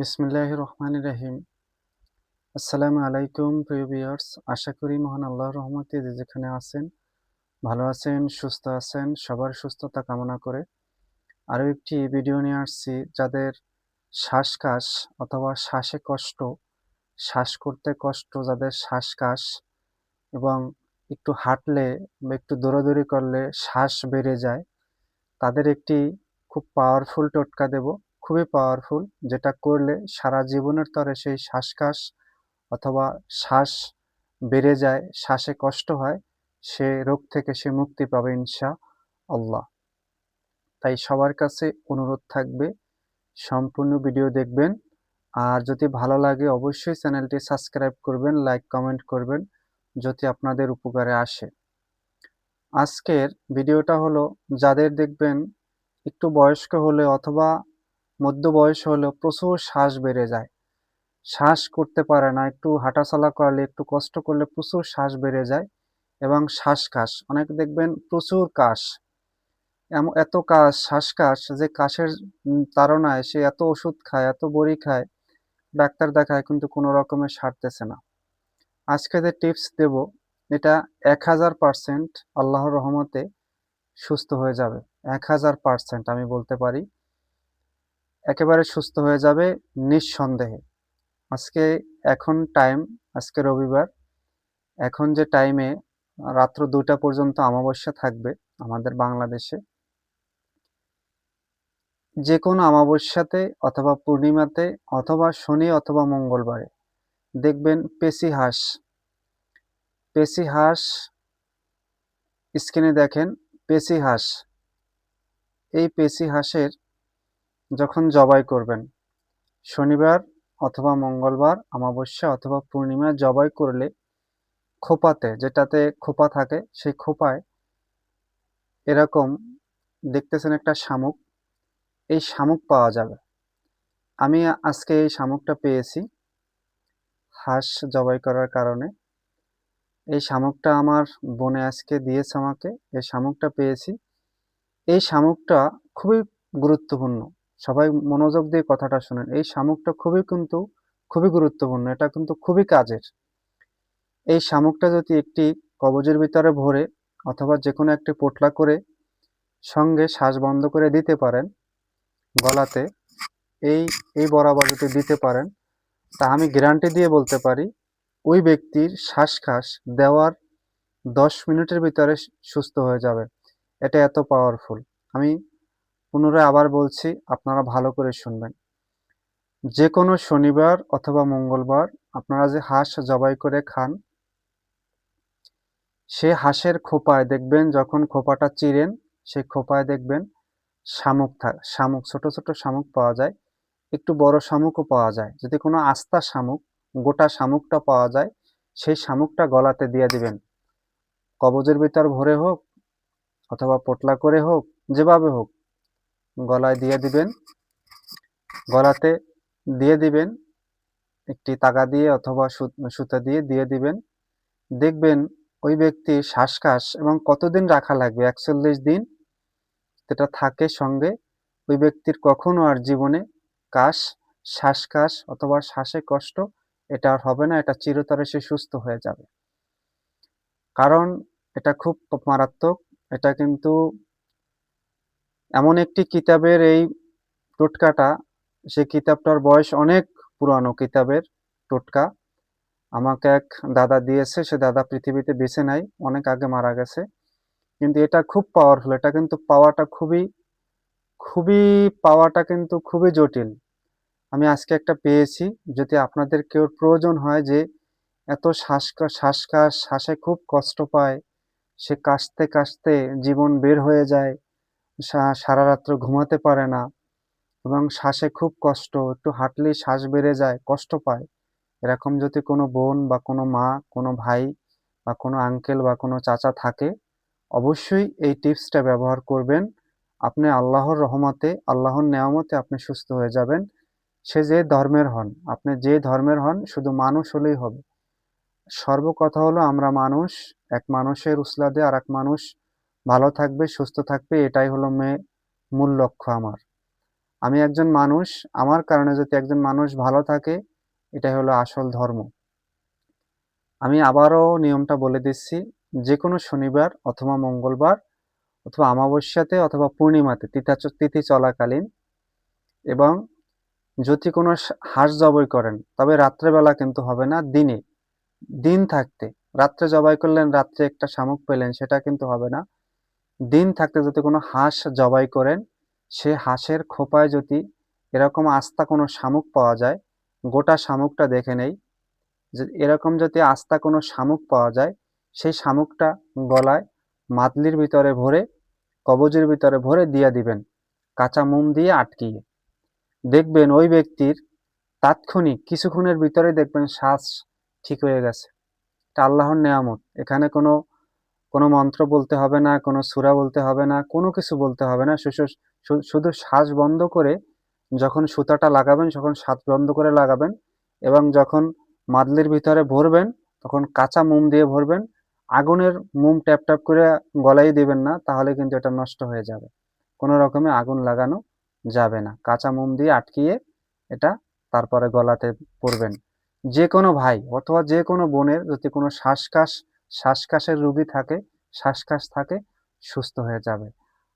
বিসমিল্লাহ রহমান রহিম আসসালামু আলাইকুম, প্রিয় ভিউয়ার্স। আশা করি মহান আল্লাহ রহমতে যে যেখানে আছেন, ভালো আছেন, সুস্থ আছেন, সবার সুস্থতা কামনা করে আরও একটি ভিডিও নিয়ে আসছি, যাদের শ্বাসকাশ অথবা শ্বাসে কষ্ট, শ্বাস করতে কষ্ট, যাদের শ্বাসকাশ এবং একটু হাঁটলে বা একটু দৌড়াদৌড়ি করলে শ্বাস বেড়ে যায়, তাদের একটি খুব পাওয়ারফুল টোটকা দেব। খুবই পাওয়ারফুল যেটা করলে সারা জীবনের তরে সেই শ্বাসকাশ অথবা শ্বাস বেড়ে যায়, শ্বাসে কষ্ট হয়, সে রোগ থেকে সে মুক্তি পাবে ইনশা আল্লাহ তাই সবার কাছে অনুরোধ থাকবে, সম্পূর্ণ ভিডিও দেখবেন। আর যদি ভালো লাগে অবশ্যই চ্যানেলটি সাবস্ক্রাইব করবেন লাইক কমেন্ট করবেন, যদি আপনাদের উপকারে আসে। আজকের ভিডিওটা হলো, যাদের দেখবেন একটু বয়স্ক হলে অথবা মধ্য বয়স হলে প্রচুর শ্বাস বেড়ে যায়। শ্বাস করতে পারে না, একটু হাঁটাচলা করলে, একটু কষ্ট করলে প্রচুর শ্বাস বেড়ে যায় এবং শ্বাসকাশ, অনেক দেখবেন প্রচুর কাশ। এমন এত কাশ, শ্বাসকাশ যে কাশের তাড়নায় সে এত ওষুধ খায়, এত বড়ি খায়, ডাক্তার দেখায় কিন্তু কোনো রকমে সারতেছে না। আজকে যে টিপস দেব, এটা এক হাজার পারসেন্ট আল্লাহর রহমতে সুস্থ হয়ে যাবে। এক হাজার পারসেন্ট আমি বলতে পারি। একেবারে সুস্থ হয়ে যাবে নিঃসন্দেহে। আজকে এখন টাইম আজকে রবিবার। এখন যে টাইমে রাত্র দুটা পর্যন্ত অমাবস্যা থাকবে আমাদের বাংলাদেশে। যে কোনো অমাবস্যাতে অথবা পূর্ণিমাতে অথবা শনি অথবা মঙ্গলবারে দেখবেন পেশি হাঁস। পেশি হাঁস, স্ক্রিনে দেখেন, পেশি হাঁস। এই পেশি হাঁসের যখন জবাই করবেন, শনিবার অথবা মঙ্গলবার, অমাবস্যা অথবা পূর্ণিমা জবাই করলে খোপাতে, যেটাতে খোপা থাকে, সেই খোপায় এরকম দেখতেছেন একটা শামুক। এই শামুক পাওয়া যাবে। আমি আজকে এই শামুকটা পেয়েছি হাঁস জবাই করার কারণে। এই শামুকটা আমার বোনে আজকে দিয়েছে আমাকে। এই শামুকটা পেয়েছি। এই শামুকটা খুবই গুরুত্বপূর্ণ। সবাই মনোযোগ দিয়ে কথাটা শুনেন। এই শামুকটা খুবই কিন্তু, খুবই গুরুত্বপূর্ণ, এটা কিন্তু খুবই কাজের। এই শামুকটা যদি একটি কবজের ভিতরে ভরে অথবা যে কোনো একটি পোটলা করে সঙ্গে শ্বাস বন্ধ করে দিতে পারেন গলাতে, এই এই বরাবর যদি দিতে পারেন, তা আমি গ্যারান্টি দিয়ে বলতে পারি, ওই ব্যক্তির শ্বাসকাশ দেওয়ার দশ মিনিটের ভিতরে সুস্থ হয়ে যাবে। এটা এত পাওয়ারফুল আমি পুনরায় আবার বলছি, আপনারা ভালো করে শুনবেন। যে কোনো শনিবার অথবা মঙ্গলবার আপনারা যে হাঁস জবাই করে খান, সে হাঁসের খোপায় দেখবেন যখন খোপাটা চিরেন সেই খোপায় দেখবেন শামুক থাক শামুক, ছোট ছোট শামুক পাওয়া যায়, একটু বড় শামুকও পাওয়া যায়। যদি কোনো আস্তা শামুক, গোটা শামুকটা পাওয়া যায়, সেই শামুকটা গলাতে দিয়ে দিবেন। কবজের ভিতর ভরে হোক অথবা পোটলা করে হোক, যেভাবে হোক গলায় দিয়ে দিবেন। গলাতে দিয়ে দিবেন। একটি তাগা দিয়ে অথবা সুতা দিয়ে দিয়ে দিবেন। দেখবেন ওই ব্যক্তির শ্বাসকাশ এবং কতদিন রাখা লাগবে? একচল্লিশ দিন যেটা থাকে সঙ্গে। ওই ব্যক্তির কখনো আর জীবনে কাশ, শ্বাসকাশ অথবা শ্বাসে কষ্ট এটা আর হবে না, এটা চিরতরে সে সুস্থ হয়ে যাবে। কারণ এটা খুব মারাত্মক। এটা কিন্তু এমন একটি কিতাবের এই টোটকাটা সে কিতাবটার বয়স অনেক পুরানো কিতাবের টোটকা। আমাকে এক দাদা দিয়েছে, সে দাদা পৃথিবীতে বেছে নাই, অনেক আগে মারা গেছে। কিন্তু এটা খুব পাওয়ারফুল এটা কিন্তু পাওয়াটা খুবই খুবই পাওয়াটা কিন্তু খুবই জটিল। আমি আজকে একটা পেয়েছি, যদি আপনাদের কেউ প্রয়োজন হয় যে এত শ্বাসকা, শ্বাসকাশ, শ্বাসে খুব কষ্ট পায়, সে কাশতে কাশতে জীবন বের হয়ে যায় সারা রাত্র ঘুমাতে পারে না এবং শ্বাসে খুব কষ্ট, একটু হাঁটলেই শ্বাস বেড়ে যায়, কষ্ট পায়। এরকম যদি কোনো বোন বা কোনো মা, কোনো ভাই বা কোনো আঙ্কেল বা কোনো চাচা থাকে, অবশ্যই এই টিপসটা ব্যবহার করবেন। আপনি আল্লাহর রহমতে, আল্লাহর নেয়ামতে আপনি সুস্থ হয়ে যাবেন। সে যে ধর্মের হন, আপনি যে ধর্মের হন, শুধু মানুষ হলেই হবে। সর্বকথা হলো আমরা মানুষ, এক মানুষের উসলাদে আর এক মানুষ ভালো থাকবে, সুস্থ থাকবে, এটাই হলো মূল লক্ষ্য আমার। আমি একজন মানুষ, আমার কারণে যদি একজন মানুষ ভালো থাকে, এটাই হলো আসল ধর্ম। আমি আবারও নিয়মটা বলে দিচ্ছি যে কোনো শনিবার অথবা মঙ্গলবার অথবা অমাবস্যাতে অথবা পূর্ণিমাতে তিথি চলাকালীন এবং যদি কোনো হাঁস জবাই করেন, তবে রাত্রেবেলা কিন্তু হবে না, দিনে। দিন থাকতে। রাত্রে জবাই করলেন, রাত্রে একটা শামুক পেলেন, সেটা কিন্তু হবে না। দিন থাকতে যদি কোনো হাঁস জবাই করেন, সে হাঁসের খোপায় যদি এরকম আস্তা কোনো শামুক পাওয়া যায়, গোটা শামুকটা দেখে নেই এরকম যদি আস্তা কোনো শামুক পাওয়া যায়, সেই শামুকটা গলায় মাদলির ভিতরে ভরে, কবজের ভিতরে ভরে দিয়ে দিবেন, কাঁচা মোম দিয়ে আটকিয়ে। দেখবেন ওই ব্যক্তির তাৎক্ষণিক কিছুক্ষণের ভিতরে দেখবেন শ্বাস ঠিক হয়ে গেছে। এটা আল্লাহর নেয়ামত। এখানে কোনো কোনো মন্ত্র বলতে হবে না, কোনো সুরা বলতে হবে না, কোনো কিছু বলতে হবে না। শুধু শ্বাস বন্ধ করে যখন সুতাটা লাগাবেন, যখন শ্বাস বন্ধ করে লাগাবেন এবং যখন মাদলির ভিতরে ভরবেন, তখন কাঁচা মোম দিয়ে ভরবেন। আগুনের মোম ট্যাপ ট্যাপ করে গলাই দিবেন না, তাহলে কিন্তু এটা নষ্ট হয়ে যাবে। কোনো রকমে আগুন লাগানো যাবে না। কাঁচা মোম দিয়ে আটকিয়ে এটা তারপরে গলাতে পরবেন। যে কোনো ভাই অথবা যে কোনো বোনের যদি কোনো শ্বাসকাশ শ্বাসকাশের রুগী থাকে, শ্বাসকাশ থাকে, সুস্থ হয়ে যাবে।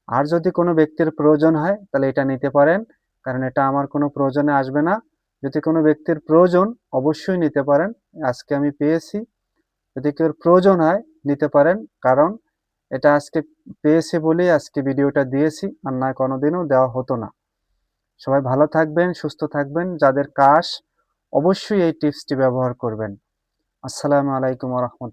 আর যদি কোনো ব্যক্তির প্রয়োজন হয়, তাহলে এটা নিতে পারেন, কারণ এটা আমার কোনো প্রয়োজনে আসবে না। যদি কোনো ব্যক্তির প্রয়োজন, অবশ্যই নিতে পারেন। আজকে আমি পেয়েছি। যদি কেউ প্রয়োজন হয়, নিতে পারেন, কারণ এটা আজকে পেয়েছি বলেই আজকে ভিডিওটা দিয়েছি, আর না কোনোদিনও দেওয়া হতো না। সবাই ভালো থাকবেন, সুস্থ থাকবেন, যাদের কাশ, অবশ্যই এই টিপসটি ব্যবহার করবেন। আসসালামু আলাইকুম রহমত